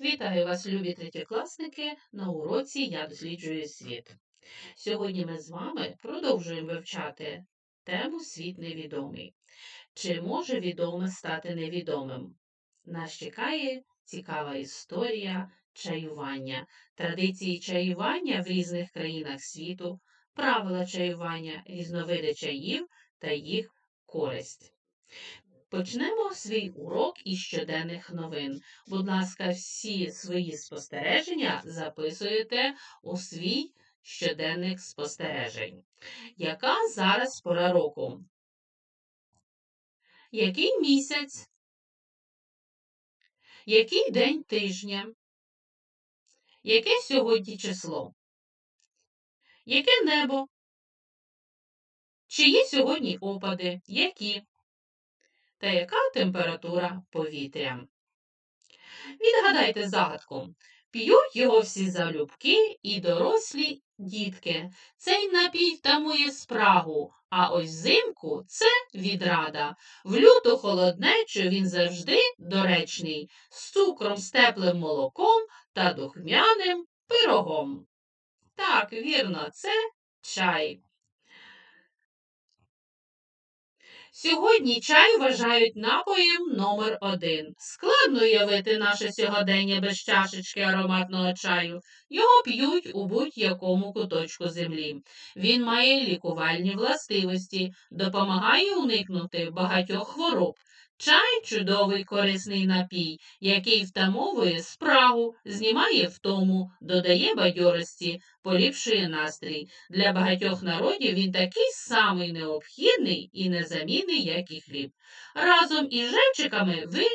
Вітаю вас, любі третєкласники, на уроці Я досліджую світ. Сьогодні ми з вами продовжуємо вивчати тему Світ невідомий. Чи може відоме стати невідомим? Нас чекає цікава історія чаювання, традиції чаювання в різних країнах світу, правила чаювання, різновиди чаїв та їх користь. Почнемо свій урок із щоденних новин. Будь ласка, всі свої спостереження записуєте у свій щоденник спостережень. Яка зараз пора року? Який місяць? Який день тижня? Яке сьогодні число? Яке небо? Чи є сьогодні опади? Які? Та яка температура повітря. Відгадайте загадку. П'ють його всі залюбки і дорослі дітки. Цей напій тамує спрагу, а ось взимку це відрада. В люту холоднечу він завжди доречний, з цукром, з теплим молоком та духмяним пирогом. Так, вірно, це чай. Сьогодні чай вважають напоєм номер один. Складно уявити наше сьогодення без чашечки ароматного чаю. Його п'ють у будь-якому куточку землі. Він має лікувальні властивості, допомагає уникнути багатьох хвороб. Чай чудовий корисний напій, який втамовує спрагу, знімає втому, додає бадьорості, поліпшує настрій. Для багатьох народів він такий самий необхідний і незамінний, як і хліб. Разом із живчиками ви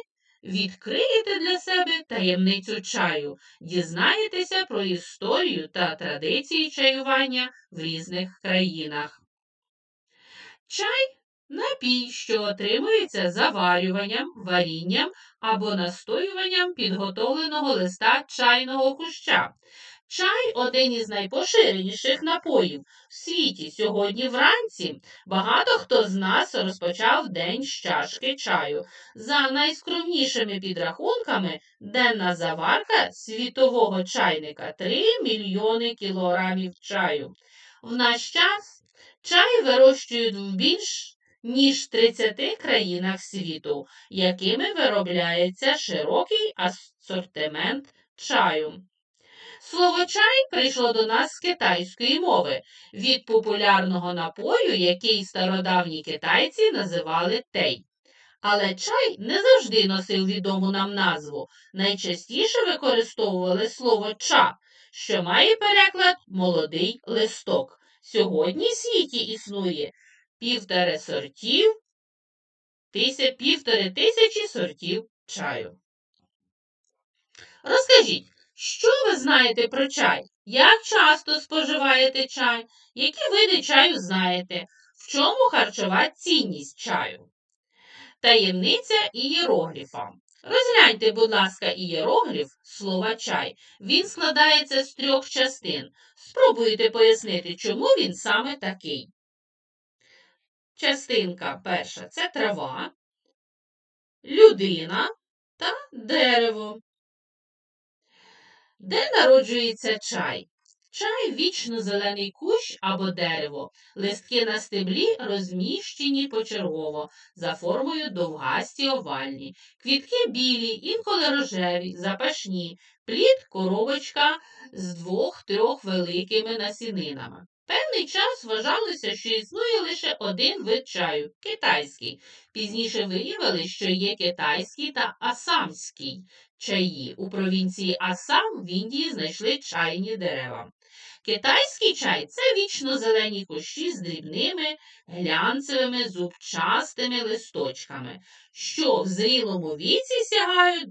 відкриєте для себе таємницю чаю, дізнаєтеся про історію та традиції чаювання в різних країнах. Чай Напій, що отримується заварюванням, варінням або настоюванням підготовленого листа чайного куща. Чай один із найпоширеніших напоїв в світі. Сьогодні вранці багато хто з нас розпочав день з чашки чаю. За найскромнішими підрахунками, денна заварка світового чайника 3 мільйони кілограмів чаю. В наш час чай вирощують в більш ніж 30 країнах світу, якими виробляється широкий асортимент чаю. Слово чай прийшло до нас з китайської мови від популярного напою, який стародавні китайці називали тей. Але чай не завжди носив відому нам назву. Найчастіше використовували слово ча, що має переклад молодий листок. Сьогодні в світі існує півтори сортів, тися, півтори тисячі сортів чаю. Розкажіть, що ви знаєте про чай? Як часто споживаєте чай? Які види чаю знаєте? В чому харчова цінність чаю? Таємниця ієрогліфа. Розгляньте, будь ласка, ієрогліф слова чай. Він складається з трьох частин. Спробуйте пояснити, чому він саме такий. Частинка перша це трава, людина та дерево. Де народжується чай? Чай вічно зелений кущ або дерево. Листки на стеблі розміщені почергово, за формою довгасті овальні, квітки білі, інколи рожеві, запашні, плід коробочка з двох-трьох великими насінинами. Певний час вважалося, що існує лише один вид чаю китайський. Пізніше виявили, що є китайський та асамський чаї. У провінції Асам в Індії знайшли чайні дерева. Китайський чай це вічно зелені кущі з дрібними глянцевими зубчастими листочками, що в зрілому віці сягають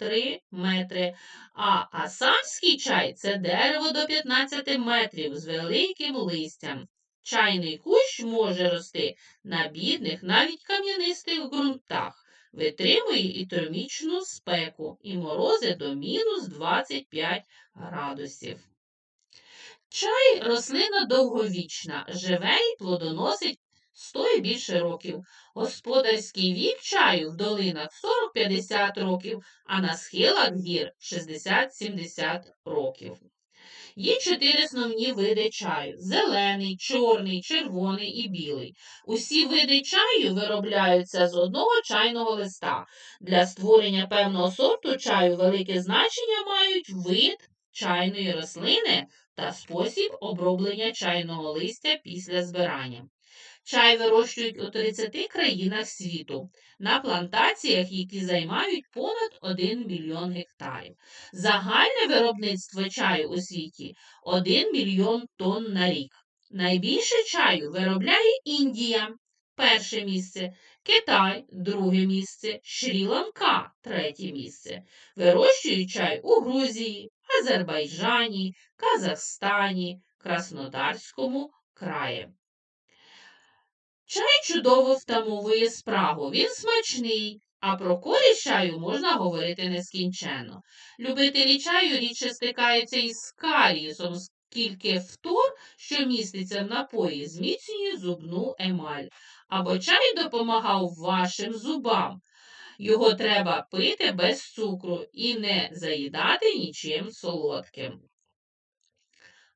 2-3 метри. А асамський чай це дерево до 15 метрів з великим листям. Чайний кущ може рости на бідних, навіть кам'янистих ґрунтах. Витримує і термічну спеку, і морози до мінус 25 градусів. Чай рослина довговічна, живе і плодоносить 100 і більше років. Господарський вік чаю в долинах 40-50 років, а на схилах гір 60-70 років. Є чотири основні види чаю: зелений, чорний, червоний і білий. Усі види чаю виробляються з одного чайного листа. Для створення певного сорту чаю велике значення мають вид чайної рослини та спосіб оброблення чайного листя після збирання. Чай вирощують у 30 країнах світу на плантаціях, які займають понад 1 мільйон гектарів. Загальне виробництво чаю у світі 1 мільйон тонн на рік. Найбільше чаю виробляє Індія, перше місце, Китай, друге місце, Шрі-Ланка, третє місце. Вирощують чай у Грузії, Азербайджані, Казахстані, Краснодарському краї. Чай чудово втамовує спрагу, він смачний, а про користь чаю можна говорити нескінченно. Любителі чаю рідше стикаються із карієсом, оскільки фтор, що міститься в напої, зміцнює зубну емаль. Або чай допомагав вашим зубам. Його треба пити без цукру і не заїдати нічим солодким.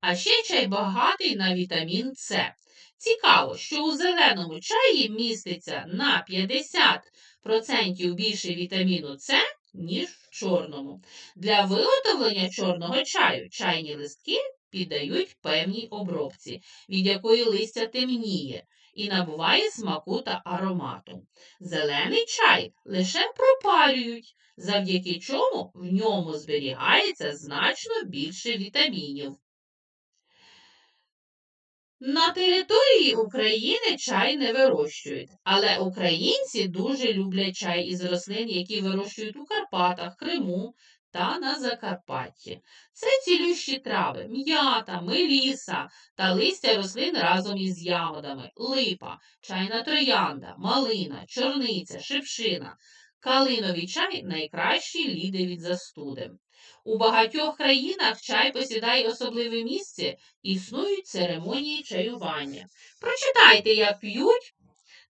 А ще чай багатий на вітамін С. Цікаво, що у зеленому чаї міститься на 50% більше вітаміну С, ніж в чорному. Для виготовлення чорного чаю чайні листки піддають певній обробці, від якої листя темніє і набуває смаку та аромату. Зелений чай лише пропарюють, завдяки чому в ньому зберігається значно більше вітамінів. На території України чай не вирощують, але українці дуже люблять чай із рослин, які вирощують у Карпатах, Криму та на Закарпатті. Це цілющі трави, м'ята, меліса та листя рослин разом із ягодами, липа, чайна троянда, малина, чорниця, шипшина. Калиновий чай найкращий ліде від застуди. У багатьох країнах чай посідає особливе місце, існують церемонії чаювання. Прочитайте, як п'ють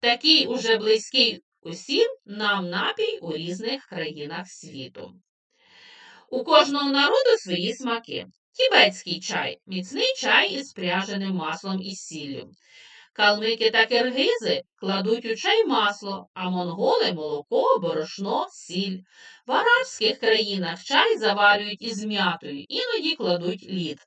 такий уже близький усім нам напій у різних країнах світу. У кожного народу свої смаки. Тібетський чай міцний чай із пряженим маслом і сіллю. Калмики та киргизи кладуть у чай масло, а монголи молоко, борошно, сіль. В арабських країнах чай заварюють із м'ятою, іноді кладуть лід.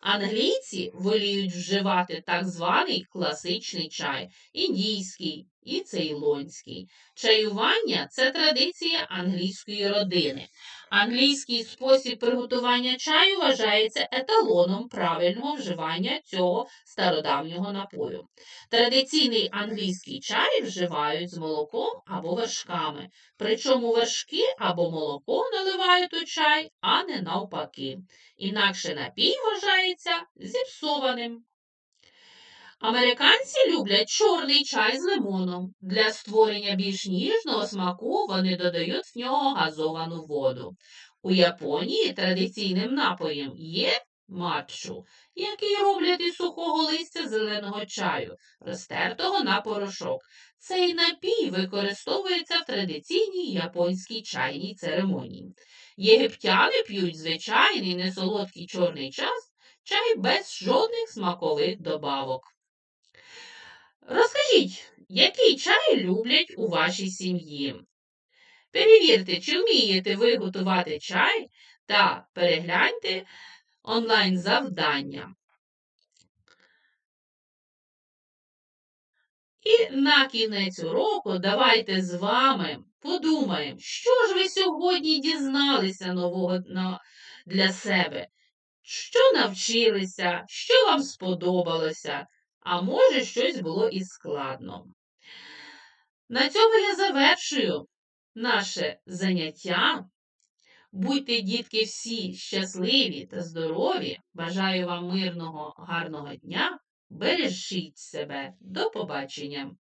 Англійці воліють вживати так званий класичний чай, індійський і цейлонський. Чаювання це традиція англійської родини. Англійський спосіб приготування чаю вважається еталоном правильного вживання цього стародавнього напою. Традиційний англійський чай вживають з молоком або вершками, причому вершки або молоко наливають у чай, а не навпаки. Інакше напій вважається зіпсованим. Американці люблять чорний чай з лимоном. Для створення більш ніжного смаку вони додають в нього газовану воду. У Японії традиційним напоєм є матчу, який роблять із сухого листя зеленого чаю, розтертого на порошок. Цей напій використовується в традиційній японській чайній церемонії. Єгиптяни п'ють звичайний несолодкий чорний час, чай без жодних смакових добавок. Розкажіть, який чай люблять у вашій сім'ї? Перевірте, чи вмієте ви готувати чай та перегляньте онлайн-завдання. І на кінець уроку давайте з вами подумаємо, що ж ви сьогодні дізналися нового для себе, що навчилися, що вам сподобалося а може, щось було і складно. На цьому я завершую наше заняття. Будьте, дітки, всі щасливі та здорові. Бажаю вам мирного, гарного дня. Бережіть себе. До побачення!